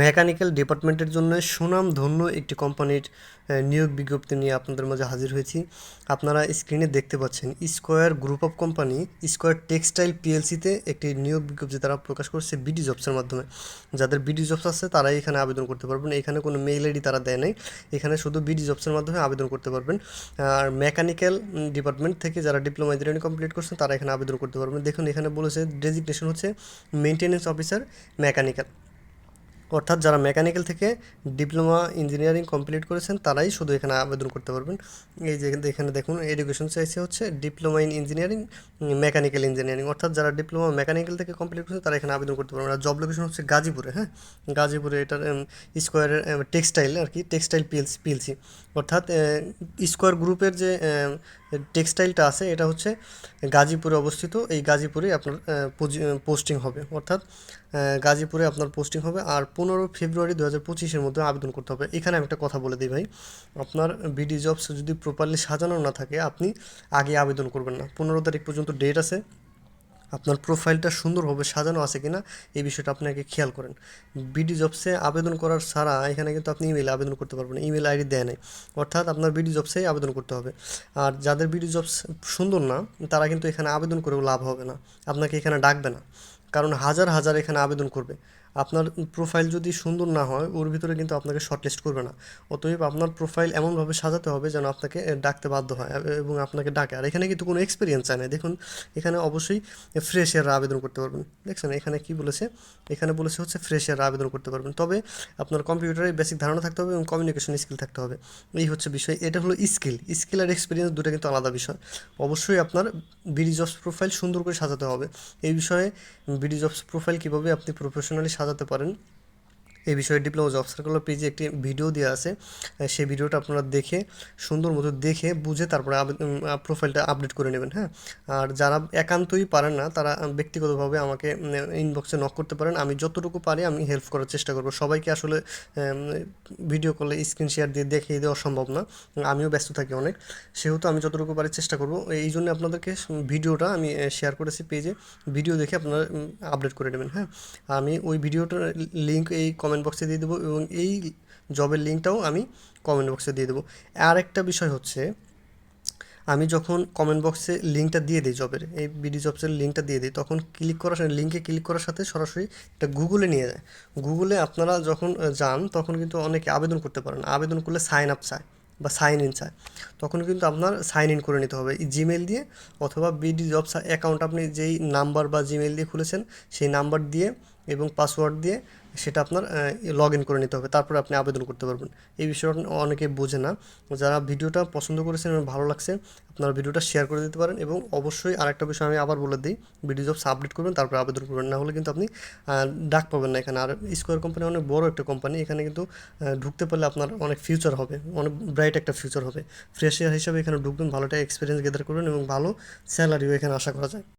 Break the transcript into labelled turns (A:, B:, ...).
A: Mechanical ডিপার্টমেন্টের জন্য সুনাম ধন্য একটি কোম্পানির নিয়োগ বিজ্ঞপ্তি নিয়ে আপনাদের মাঝে হাজির হয়েছি। আপনারা স্ক্রিনে দেখতে পাচ্ছেন square group of company square textile পিএলসিতে একটি নিয়োগ বিজ্ঞপ্তি তারা প্রকাশ করছে বিডি জবসের মাধ্যমে। যাদের বিডি জবস আছে, তারাই এখানে আবেদন করতে পারবেন। এখানে কোনো মেইল আইডি তারা দেয় নাই। এখানে শুধু বিডি জবসের মাধ্যমে আবেদন করতে পারবেন। আর মেকানিক্যাল ডিপার্টমেন্ট থেকে যারা ডিপ্লোমা ইঞ্জিনিয়ারিং কমপ্লিট করছেন, তারা এখানে আবেদন করতে পারবেন। দেখুন, এখানে বলেছে ডেজিগনেশন হচ্ছে মেনটেন্যান্স অফিসার মেকানিক্যাল অর্থাৎ যারা মেকানিক্যাল থেকে ডিপ্লোমা ইঞ্জিনিয়ারিং কমপ্লিট করেছেন, তারাই শুধু এখানে আবেদন করতে পারবেন। এই যে এখানে দেখুন এডুকেশন চাইছে হচ্ছে diploma in engineering mechanical engineering অর্থাৎ যারা ডিপ্লোমা মেকানিক্যাল থেকে কমপ্লিট করেছেন তারা এখানে আবেদন করতে পারবেন। আর জব লোকেশন হচ্ছে গাজীপুরে হ্যাঁ? গাজীপুরে এটার স্কোয়ারের টেক্সটাইল আর কি টেক্সটাইল পিএলসি পিএলসি অর্থাৎ স্কোয়ার গ্রুপের যে টেক্সটাইলটা আছে, এটা হচ্ছে গাজীপুরে অবস্থিত। এই গাজীপুরে আপনার পোস্টিং হবে। অর্থাৎ গাজীপুরে আপনার পোস্টিং হবে। আর পনেরো ফেব্রুয়ারি দু হাজার পঁচিশের মধ্যে আবেদন করতে হবে। এখানে আমি একটা কথা বলে দিই ভাই, আপনার বিডি জবস যদি প্রপারলি সাজানো না থাকে, আপনি আগে আবেদন করবেন না। পনেরো তারিখ পর্যন্ত ডেট আছে, আপনার প্রোফাইলটা সুন্দরভাবে সাজানো আছে কিনা, এই বিষয়টা আপনাকে খেয়াল করেন। বিডি জবসে আবেদন করার ছাড়া এখানে কিন্তু আপনি ইমেলে আবেদন করতে পারবেন ইমেল আইডি দেয় নাই। অর্থাৎ আপনার বিডি জবসেই আবেদন করতে হবে। আর যাদের বিডি জবস সুন্দর না, তারা কিন্তু এখানে আবেদন করেও লাভ হবে না। আপনাকে এখানে ডাকবে না। কারণ হাজার হাজার এখানে আবেদন করবে। আপনার প্রোফাইল যদি সুন্দর না হয়, ওর ভিতরে কিন্তু আপনাকে শর্টলিস্ট করবে না। অতএব আপনার প্রোফাইল এমনভাবে সাজাতে হবে যেন আপনাকে ডাকতে বাধ্য হয় এবং আপনাকে ডাকে। আর এখানে কিন্তু কোনো এক্সপিরিয়েন্স চায় না। দেখুন, এখানে অবশ্যই ফ্রেশ এয়াররা আবেদন করতে পারবেন। দেখছেন, এখানে কি বলেছে? এখানে বলেছে হচ্ছে ফ্রেশ এয়াররা আবেদন করতে পারবেন। তবে আপনার কম্পিউটারে বেসিক ধারণা থাকতে হবে এবং কমিউনিকেশন স্কিল থাকতে হবে। এই হচ্ছে বিষয়। এটা হলো স্কিল স্কিল আর এক্সপিরিয়েন্স দুটো কিন্তু আলাদা বিষয়। অবশ্যই আপনার বিডি জবস প্রোফাইল সুন্দর করে সাজাতে হবে। এই বিষয়ে বিডি জবস প্রোফাইল কীভাবে আপনি প্রফেশনালি সাজাতে পারেন। এই বিষয়ে ডিপ্লোমা জব সার্কুলার পেজে একটি ভিডিও দেওয়া আছে। সেই ভিডিওটা আপনারা দেখে, সুন্দর মতো দেখে, বুঝে তারপরে প্রোফাইলটা আপডেট করে নেবেন হ্যাঁ? আর যারা একান্তই পারেন না, তারা ব্যক্তিগতভাবে আমাকে ইনবক্সে নক করতে পারেন। আমি যতটুকু পারি আমি হেল্প করার চেষ্টা করব। সবাইকে আসলে ভিডিও কলে স্ক্রিন শেয়ার দিয়ে দেখিয়ে দেওয়া সম্ভব না। আমিও ব্যস্ত থাকি অনেক। সেহেতু আমি যতটুকু পারি চেষ্টা করব। এই জন্য আপনাদেরকে ভিডিওটা আমি শেয়ার করেছি পেজে। ভিডিও দেখে আপনারা আপডেট করে নেবেন হ্যাঁ? আমি ওই ভিডিওটার লিঙ্ক এই কমেন্ট বক্সে দিয়ে দেবো এবং এই জবের লিঙ্কটাও আমি কমেন্ট বক্সে দিয়ে দেবো। আর একটা বিষয় হচ্ছে, আমি যখন কমেন্ট বক্সে লিঙ্কটা দিয়ে দিই জবের এই বিডি জবসের লিঙ্কটা দিয়ে দিই, তখন ক্লিক করার সাথে লিঙ্কে ক্লিক করার সাথে সরাসরি এটা গুগলে নিয়ে যায়। গুগলে আপনারা যখন যান, তখন কিন্তু অনেকে আবেদন করতে পারেন। আবেদন করলে সাইন আপ চায় বা সাইন ইন চায়। তখন কিন্তু আপনার সাইন ইন করে নিতে হবে। জিমেল দিয়ে অথবা বিডি জবস অ্যাকাউন্ট আপনি যেই নাম্বার বা জিমেল দিয়ে খুলেছেন, সেই নাম্বার দিয়ে এবং পাসওয়ার্ড দিয়ে সেটা আপনার লগ ইন করে নিতে হবে। তারপরে আপনি আবেদন করতে পারবেন। এই বিষয়টা অনেকে বোঝে না। যারা ভিডিওটা পছন্দ করেছেন এবং ভালো লাগছে, আপনারা ভিডিওটা শেয়ার করে দিতে পারেন এবং অবশ্যই আরেকটা বিষয় আমি আবার বলে দিই ভিডিও জব সাবমিট করবেন, তারপরে আবেদন করবেন। না হলে কিন্তু আপনি ডাক পাবেন না এখানে। আর স্কোয়ার কোম্পানি অনেক বড় একটা কোম্পানি এখানে কিন্তু ঢুকতে পারলে আপনার অনেক ফিউচার হবে, অনেক ব্রাইট একটা ফিউচার হবে। ফ্রেশিয়ার হিসাবে এখানে ঢুকবেন ভালো একটা এক্সপিরিয়েন্স গেদার করবেন এবং ভালো স্যালারিও এখানে আশা করা যায়।